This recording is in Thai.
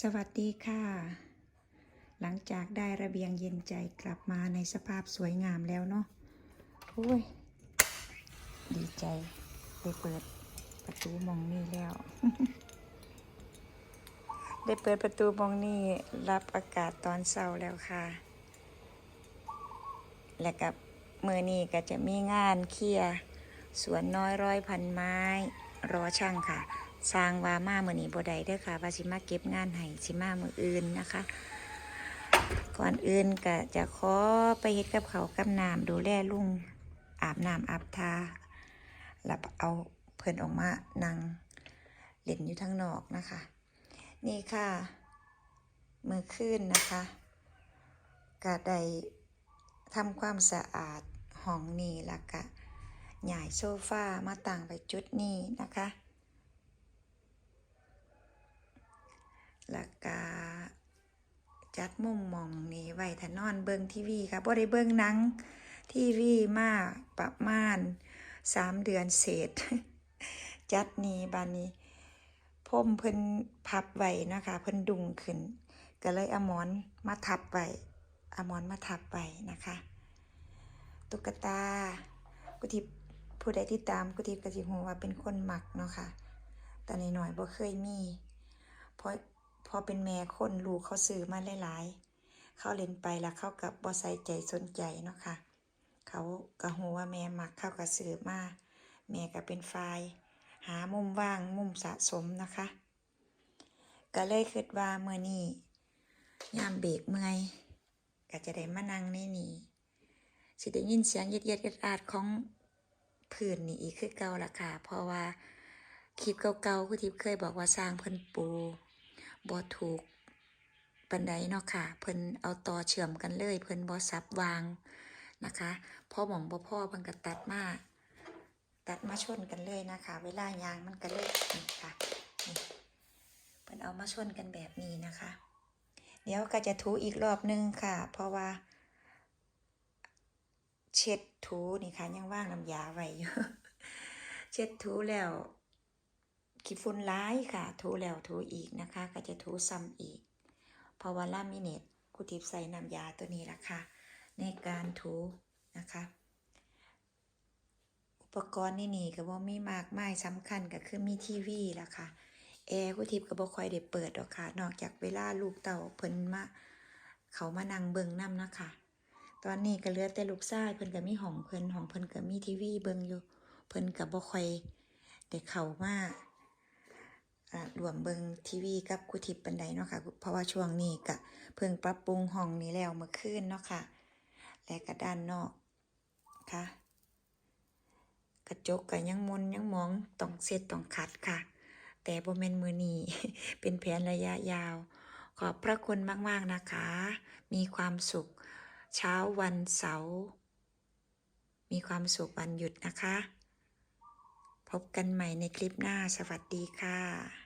สวัสดีค่ะ หลังจากได้ระเบียงเย็นใจกลับมาในสภาพสวยงามแล้วเนาะโอ้ย ดีใจได้เปิดประตูมองนี่แล้ว ได้เปิดประตูมองนี่รับอากาศตอนเช้าแล้วค่ะ และกับมือนี้ก็จะมีงานเคลียร์สวนน้อยร้อยพันไม้ รอช่างค่ะ สร้างวามามือนี้บไดเด้อค่ะว่าสิมาเก็บงานให้สิมามืออื่นนะคะ ก่อนอื่นก็จะขอไปเฮ็ดกับเขากับน้ำดูแลลุงอาบน้ำอาบทาแล้วเอาเพิ่นออกมานั่งเล่นอยู่ทั้งนอกนะคะ นี่ค่ะมือขึ้นนะคะก็ได้ทำความสะอาดห้องนี้แล้วก็หย่ายโซฟามาตั้งไปจุดนี้นะคะ แล้วก็จัดมุมมองนี้ไว้ถ้านอนเบิงทีวีค่ะบ่ได้เบิงหนังทีวีมาประมาณสามเดือนเศษ จัดนี้บานนี้พมเพิ่นพับไว้นะคะ เพิ่นดุงขึ้น ก็เลยเอาหมอนมาทับไว้เอาหมอนมาทับไว้นะคะ ตุ๊กตา กุทิผู้ใดที่ตามกุทิพกสิหูว่าเป็นคนหมักเนาะค่ะแต่ในหน่อยบ่เคยมีเพราะ อเป็นแม่คนลูกเขาซื้อมาหลายๆ เขาเล่นไปแล้วเขากับบ่ใส่ใจสนใจเนาะค่ะ เขาก็หูว่าแม่มักเขาก็ซื้อมาแม่ก็เป็นฝ่ายหามุมว่างมุมสะสมนะคะ ก็เลยคิดว่าเมื่อนี้ยามเบรกเมื่อยก็จะได้มานั่งในนี่สิได้ยินเสียงเย็ดเย็ดๆอาดของพื้นนี่อีกคือเก่าละค่ะ เพราะว่าคลิปเก่าๆคุณทิพย์เคยบอกว่าสร้างเพิ่นปู บ่ถูกปันไดเนาะค่ะ เพิ่นเอาต่อเชื่อมกันเลย เพิ่นบ่ซับวางนะคะพ่อหมองบ่พ่อเพิ่นก็ตัดมาตัดมาชนกันเลยนะคะ เวลายางมันก็เลยนี่ค่ะนี่เพิ่นเอามาชนกันแบบนี้นะคะ เดี๋ยวก็จะถูอีกรอบนึงค่ะ เพราะว่า เช็ดถูนี่ค่ะยังว่างน้ำยาไว้อยู่เช็ดถูแล้ว ขี้ฝุ่นร้ายค่ะ ถูแล้วถูอีกนะคะ ก็จะถูซ้ำอีก เพราะว่าลามิเนตกุทิพย์ใส่น้ำยาตัวนี้ละค่ะ ในการถูนะคะ อุปกรณ์นี่นี่ก็บ่มีมากมายสำคัญก็คือมีทีวีละค่ะแอร์กุทิพย์ก็บ่ค่อยได้เปิดหรอกค่ะ นอกจากเวลาลูกเต่าเพิ่นมาเขามานั่งเบิ่งนํนะคะตอนนี้ก็เหลือแต่ลูกชายเพิ่นก็มีห้องเพิ่นห้องเพิ่นก็มีทีวีเบิ่งอยู่ เพิ่นก็บ่ค่อยได้เข้ามาอ่า รวมเบิงทีวีกับกุทิพย์ปานใดเนาะค่ะ เพราะว่าช่วงนี้ก็เพิ่งปรับปรุงห้องนี้แล้วเมื่อคืนเนาะค่ะ และก็ด้านนอกค่ะ กระจกก็ยังมนยังมองต้องเซ็ตต้องขัดค่ะ แต่บ่แมนมือนีเป็นแผนระยะยาว ขอบพระคุณมาก ๆ นะคะ มีความสุขเช้าวันเสาร์มีความสุขวันหยุดนะคะ พบกันใหม่ในคลิปหน้าสวัสดีค่ะ